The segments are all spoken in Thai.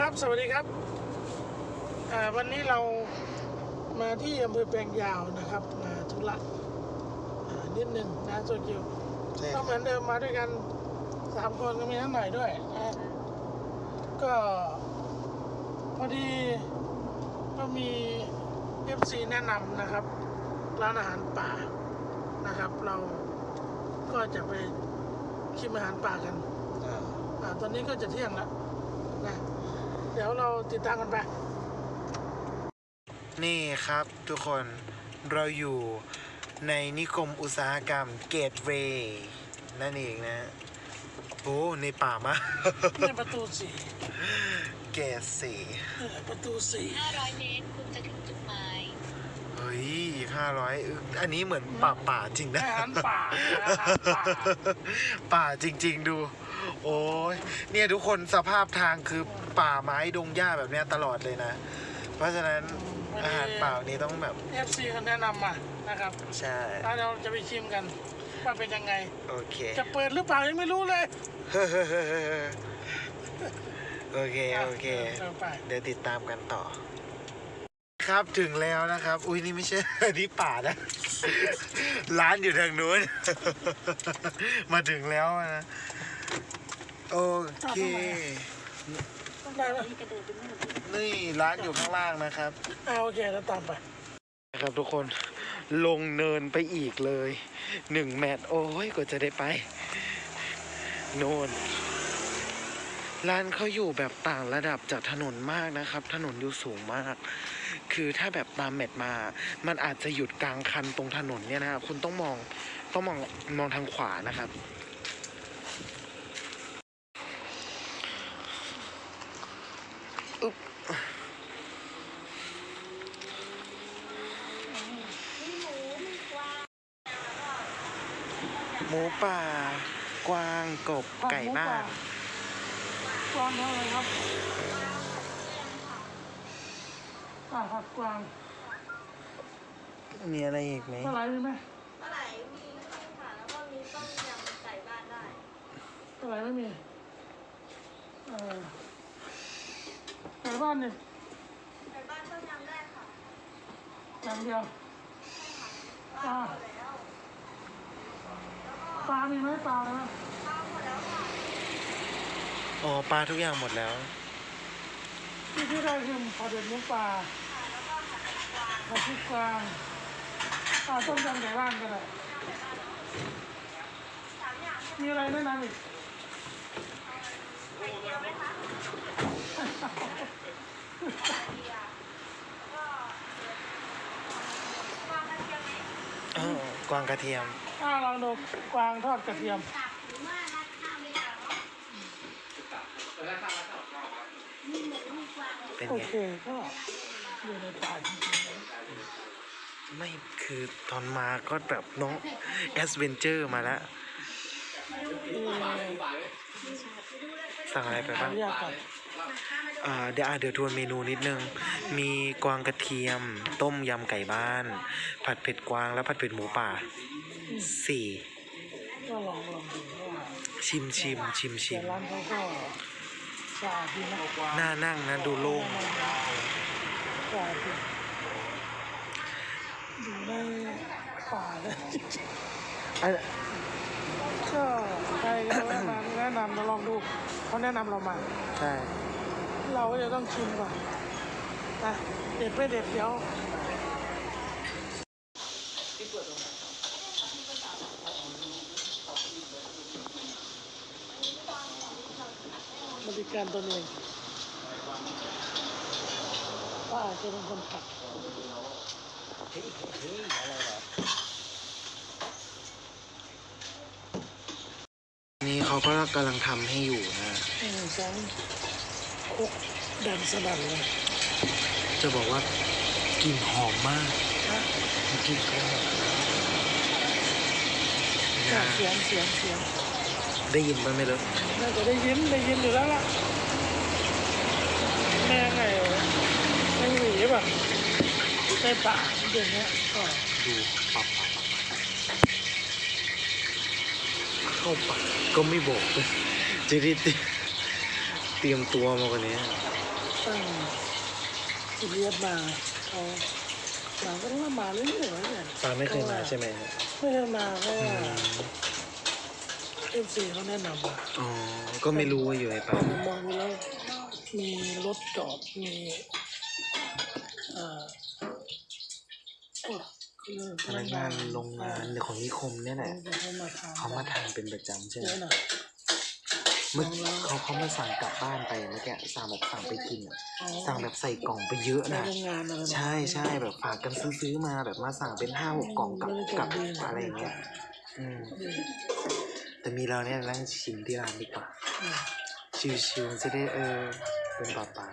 ครับ สวัสดีครับอ่าวันนี้เรามาที่อำเภอแปลงยาวนะครับมาธุระอ่านิดนึงนะโซจิวใช่ก็เหมือนเดิมมาด้วยกันสามคนก็มีน้าหน่อยด้วยนะก็พอดีก็มี FC แนะนำนะครับ ร้านอาหารป่านะครับ เราก็จะไปชิมอาหารป่ากันอ่าอ่าตอนนี้ก็จะเที่ยงแล้วนะ เดี๋ยวเราติดตามกันไป นี่ครับทุกคนเราอยู่ในนิคมอุตสาหกรรมเกตเวย์นั่นเองนะโอ้ในป่ามากนี่ประตูสี่เกตสี่นี่แหละประตูสี่ 500 เมตร คุณจะถึงจุดหมายเฮ้ ยห้าร้อยอันนี้เหมือนป่าป่าจริงนะอาหารป่าอาหารป่าป่าจริง ๆ ดู โอ้ยเนี่ยทุกคนสภาพทางคือป่าไม้ดงหญ้าแบบเนี้ยตลอดเลยนะ เพราะฉะนั้นอาหารป่านี้ต้องแบบเอฟซีเขาแนะนำมานะครับใช่ แล้วเราจะไปชิมกันว่าเป็นยังไง โอเค จะเปิดหรือเปล่ายังไม่รู้เลยโอเค โอเค เดินไปเดี๋ยวติดตามกันต่อ ครับถึงแล้วนะครับ อุ้ยนี่ไม่ใช่ นี่ป่านะ ร้านอยู่ทางนู้น มาถึงแล้วนะโอเค ได้ไหมนี่ร้านอยู่ข้างล่างนะครับอ่าโอเคแล้วตามไปนะครับทุกคนลงเนินไปอีกเลยหนึ่งแมตช์โอ้ยกว่าจะได้ไป โน่นร้านเขาอยู่แบบต่างระดับจากถนนมากนะครับ ถนนอยู่สูงมาก คือถ้าแบบตามแมตช์มา มันอาจจะหยุดกลางคันตรงถนนเนี่ยนะครับคุณต้องมองต้องมองมองทางขวานะครับอุ๊บหมูป่า กวางกบไก่บ้านกวางเท่าไหร่ครับ อ่าผักกวางมีอะไรอีกไหมเท่าไหร่มีไหมปลาไหลมีค่ะแล้วก็มีต้มยำไก่บ้านได้เท่าไหร่ไม่มีเออไก่บ้านเนี่ยไก่บ้านต้มยำได้ค่ะอย่างเดียวปลาแล้วปลามีไหมปลาอะไรไหมข้าวหมดแล้วค่ะอ๋อปลาทุกอย่างหมดแล้วที่ที่ได้คือผัดเด็ดหมูป่า ผัดพริกกวางอ่าต้มยำไก่บ้านก็ได้มีอะไรแนะนำอีกอ๋อกวางกระเทียมอ่าลองดูกวางทอดกระเทียมเป็นโอไง เคก็อยู่ในป่าจริงๆนะ ไม่คือตอนมาก็แบบน้องแอสเวนเจอร์มาแล้วสั่งอะไรไปบ้างอ่าเดี๋ยวเดี๋ยวทวนเมนูนิดนึง มีกวางกระเทียม ต้มยำไก่บ้าน ผัดเผ็ดกวางและผัดเผ็ดหมูป่าสี่ชิมชิมชิมชิมร้านเขาก็สะอาดดีนะน่านั่งนะดูโล่ง อาดดีอยู่ในป่าเลยจริงอะๆก็ใครก็แนะนำแนะนำเราลองดูเขาแนะนำเรามา ใช่ เราก็จะต้องชิมก่อนนะเด็ดไม่เด็ดเดี๋ยวบริการตนเองป้าจะเป็นคน ผัดนี่เขาก็กำลังทำให้อยู่นะ หนึ่งสองคุกดันสนั่นเลยจะบอกว่ากลิ่นหอมมากนะกลิ่นก็หอมอะนะเสียงเสียงเสียงได้ยินบ้างไหมเลยน่าจะได้ยินได้ยินอยู่แล้วล่ะแม่ไงไม่หวีป่ะ ในป่าเดี๋ยวนี้ก็ดูปับปับปับเข้าปากก็ไม่บอกเลยจะได้เตรียมตัวมากกว่านี้ตั้ง GPS มาเขามาก็ว่ามาเรื่อยๆเนี่ยปางไม่เคยมาใช่ไหมไม่เคยมาเพราะว่าเอฟซีเขาแนะนำมาอ๋อ ก็ไม่รู้ว่าอยู่ไอ้ปางผมมองดูแล้วมีรถจอดมีเอ่อโอ้คือ พนักงานโรงงานของนิคมเนี่ยแหละเขามาทำเขามาทานเป็นประจำใช่ไหมเยอะหน่อยเมื่อเขาเขามาสั่งกลับบ้านไปเมื่อกี้สั่งแบบสั่งไปกินอะสั่งแบบใส่กล่องไปเยอะในนะโรงงานอะไรแบบใช่ใช่แบบฝากกันซื้อๆมาแบบมาสั่งเป็นห้าหกกล่องกับกับอะไรอย่างเงี้ยอืมแต่มีเราเนี่ยนั่งชิมที่ร้านดีกว่าชิวๆจะได้เออเป็นปลาปลา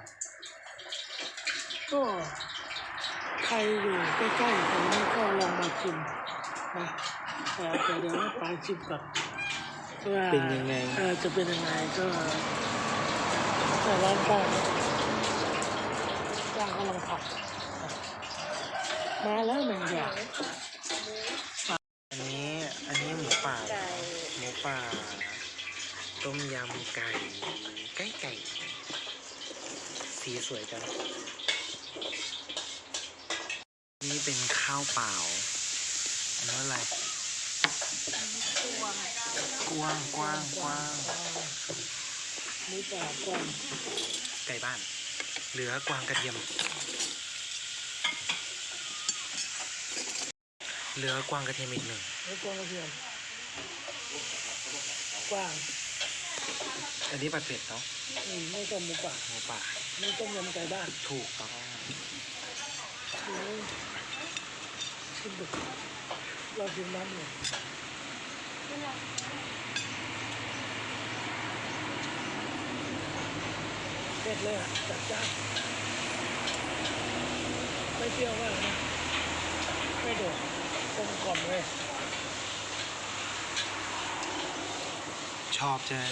ก็ ใครอยู่ใกล้ๆตรงนี้ก็ลองมาชิมนะแต่แต่เดี๋ยวให้ไปชิมก่อนว่าเป็นยังไง เออจะเป็นยังไงก็แต่ร้านป้าป้ากำลังผัดมาแล้วหนึ่งอย่างอันนี้อันนี้หมูป่าเหรอหมูป่าต้มยำไก่ไก่ไก่สีสวยจังนี่ เป็นข้าวเปล่าอันนั้นอะไรกว้างกว้างกว้างหมูป่ากวางไก่บ้าน เหลือกวางกระเทียม เหลือกวางกระเทียมอีกหนึ่งหมูกวางกระเทียมกว้างอันนี้ผัดเผ็ดเนาะอืมไม่ต้มหมูป่าหมูป่าไม่ต้มยำไก่บ้านถูกต้อง อืม ชิมดูเราชิมน้ำเลยเผ็ดเลยอะจัดจ้านไม่เปรี้ยวมากนะไม่โดดกลมกล่อมเลย ชอบใช่ไหม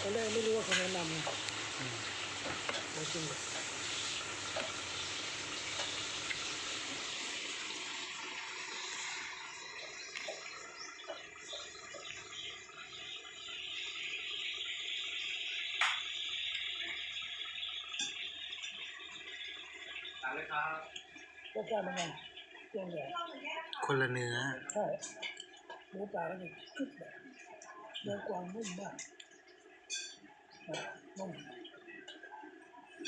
ตอนแรกไม่รู้ว่าเขาแนะนำไงมาชิมเลย รสชาติเป็นไงเครื่องใหญ่คนละเนื้อ ใช่หมูป่าก็จะกึบแบบเนื้อกวางนุ่มมากอะนุ่ม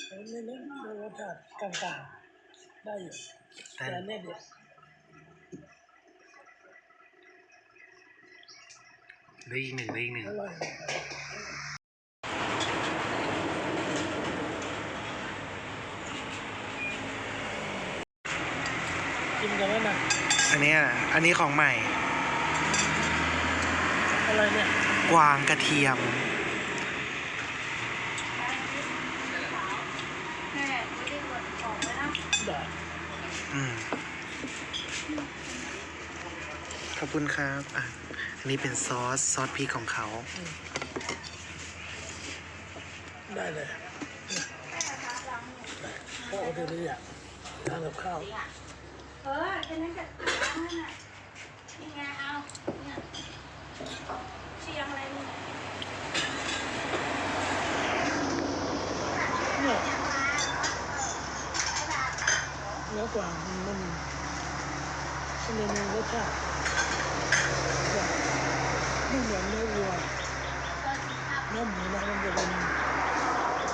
แล้วเนื้อเนื้อรสชาติกลางๆได้อยู่ได้แต่อันเนี่ยเด็ดเหลืออีกหนึ่งเหลืออีกหนึ่งอร่อย นกันแล้วนะอันเนี้ยอันนี้ของใหม่ อะไรเนี่ย กวางกระเทียมแม่ไม่ได้กดของไว้นะแบบอืม ขอบคุณครับอะอันนี้เป็นซอส ซอสพริกของเขา ได้เลยข้าวเดลี่อะทานกับข้าว เออแค่นั้นก็นั่นน่ะนี่ไงเอาเนี่ยเชียงอะไรมึงเนี่ยเนื้อกวางมันมันจะมีรสชาติแบบไม่เหมือนเนื้อวัวเนื้อหมูนะมันจะเป็น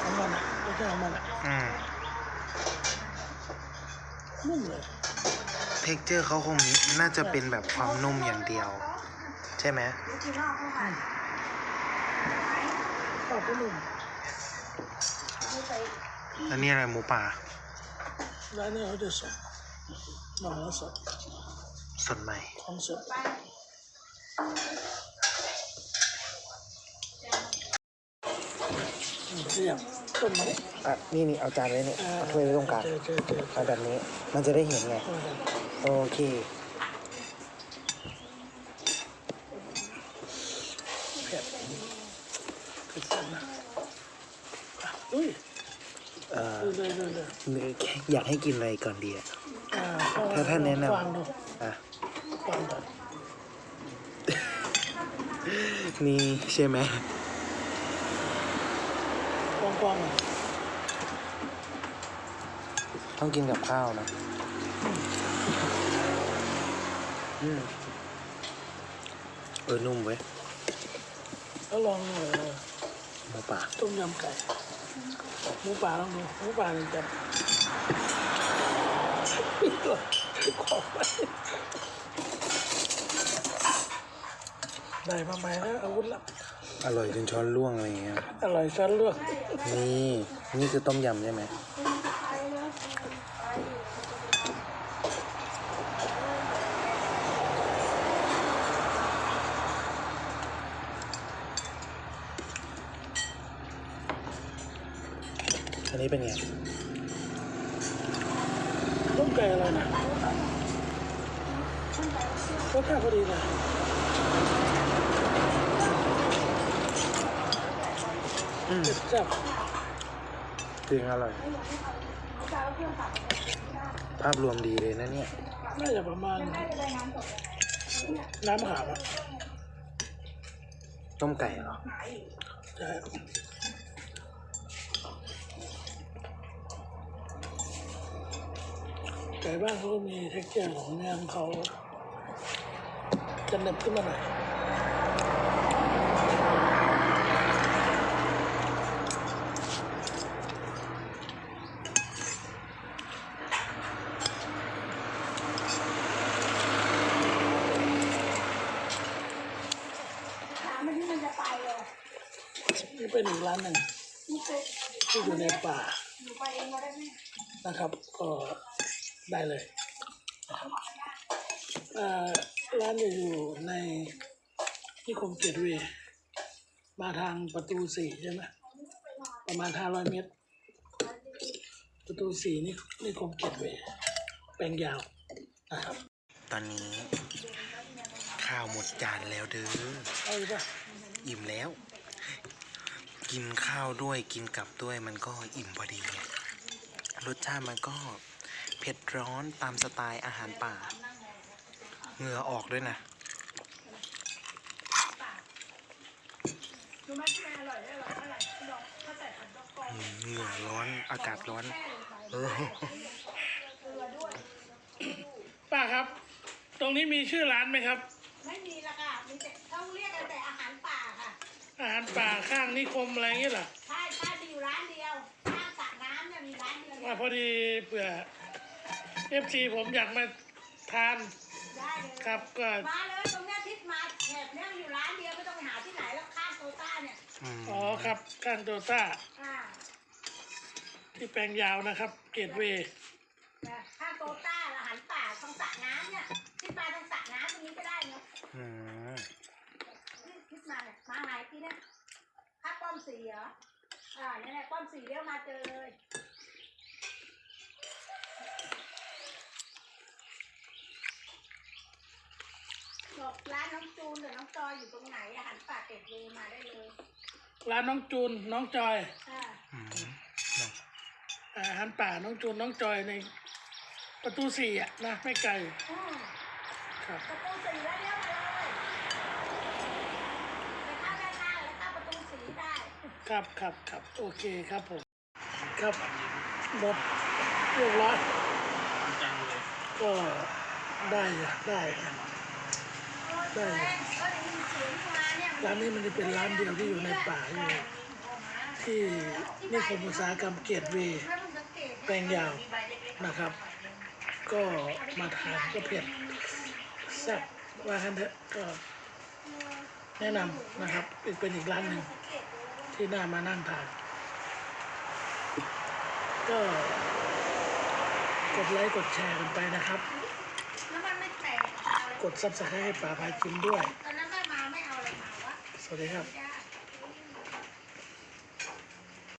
ของมันรสชาติของมันอะอืมนุ่มเลย เท็กเจอร์เขาคงน่าจะเป็นแบบความนุ่มอย่างเดียว ใช่ไหมลูกชิ้นนอกเข้ามาข้าวก็นุ่มดูใส่แล้วนี่อะไรหมูป่าร้านนี้เขาจะสดหน่อละสดสดใหม่ของสดอืมเรียบต้นไม้อะนี่นี่เอาจานไว้เนี่ยเอาถ้วยไว้ตรงกลางเจอเจอเจอเอาแบบนี้ มันจะได้เห็นไงเออ โอเคเผ็ดเผ็ดจัดนะอะอุ้ยเอ่อดูเลยดูเลยหรืออยากให้กินอะไรก่อนดีอะอ่าถ้าท่านแนะนำฟังดูอะฟังก่อนนี่ใช่ไหมฟองอะต้องกินกับข้าวนะอืม เออนุ่มเว้ยแล้วลองเออหมูป่าต้มยำไก่หมูป่าลองดูหมูป่าหนึ่งจานของไปได้มาใหม่แล้วอาวุธลับอร่อยจนช้อนล่วงอะไรอย่างเงี้ยอร่อยช้อนลวกนี่นี่คือต้มยำใช่ไหม อันนี้เป็นไง ต้มไก่อะไรนะ รสชาติพอดีเลยอืมเจ็บจับจริงอร่อย ภาพรวมดีเลยนะเนี่ย น่าจะประมาณ น้ำมะขามอะต้มไก่เหรอ ใช่ไก่บ้านเขาก็มีเท็กเจอร์ของเนื้อของเขา จะเหน็บขึ้นมาหน่อยถามมันที่มันจะไปเลยนี่เป็นอีกร้านหนึ่งนี่ไปที่อยู่ในป่าหนูไปเองก็ได้ไหมนะครับ ก็ได้เลยนะครับอ่า ร้านจะอยู่ในนิคมเกตเวย์มาทางประตูสี่ใช่ไหมประมาณห้าร้อยเมตร ประตูสี่นี่นิคมเกตเวย์แปลงยาวนะครับตอนนี้ ข้าวหมดจานแล้วเด้อเอาเลยปะอิ่มแล้ว กินข้าวด้วยกินกับด้วยมันก็อิ่มพอดีไงรสชาติมันก็เผ็ดร้อนตามสไตล์อาหารป่า เหงื่อออกด้วยนะหนูไม่แม่อร่อยได้หรออร่อยดอกถ้าใส่ผัดดอกกรอบอืมเหงื่อร้อนอากาศร้อนเออป้าครับ ตรงนี้มีชื่อร้านไหมครับ ไม่มีละค่ะมีแต่ต้องเรียกกันแต่อาหารป่าค่ะ อาหารป่าข้างนิคมอะไรอย่างเงี้ยเหรอใช่ใช่มีอยู่ร้านเดียวข้างสระน้ำเนี่ยมีร้านเดียวว่าพอดีเผื่อเอฟซีผมอยากมาทาน ได้เลยครับก็มาเลยตรงเนี้ยทิศมาแถบเนี้ยมีอยู่ร้านเดียวไม่ต้องไปหาที่ไหนแล้วข้างโตต้าเนี่ยอืมอ๋อครับข้างโตต้าอ่าที่แปลงยาวนะครับ เกตเวย์นะข้างโตต้าอาหารป่าตรงสระน้ำเนี่ยทิศมาตรงสระน้ำตรงนี้ก็ได้เนาะอืมทิศมาเนี่ยมาไหนพี่เนี่ยข้างป้อมสีเหรออ่าเนี่ยแหละป้อมสีเลี้ยวมาเจอเลย บอกร้านน้องจูนหรือน้องจอยอยู่ตรงไหนอาหารป่าเก็บเวมาได้เลยร้านน้องจูนน้องจอยอ่าอืมอาหารป่าน้องจูนน้องจอยในประตูสี่อะนะไม่ไกลอืมครับ ประตูสีแล้วเลี้ยวมาเลยไปเข้าด้านหน้าแล้วเข้าประตูสีได้ ครับครับครับโอเคครับผม ครับหมดเรียบร้อยก็ได้อะได้อะ ได้งร้านนี้มันจะเป็นร้านเดียวที่อยู่ในป่าอยู่ที่นิคมอุตสาหกรรมเกตเวย์แล้วมึงสังเกตแปลงยาวนะครับ ก็มาทานก็เผ็ดแซ่บว่ากันเถอะก็แนะนำนะครับเป็นอีกร้านหนึ่งที่น่ามานั่งทานก็กดไลค์กดแชร์กันไปนะครับ แล้วมันไม่แต กเอาเลยกดซับสไครต์ให้ป่าพากินด้วย ตอนนั้นแม่มาไม่เอาอะไรมาวะ สวัสดีครับแก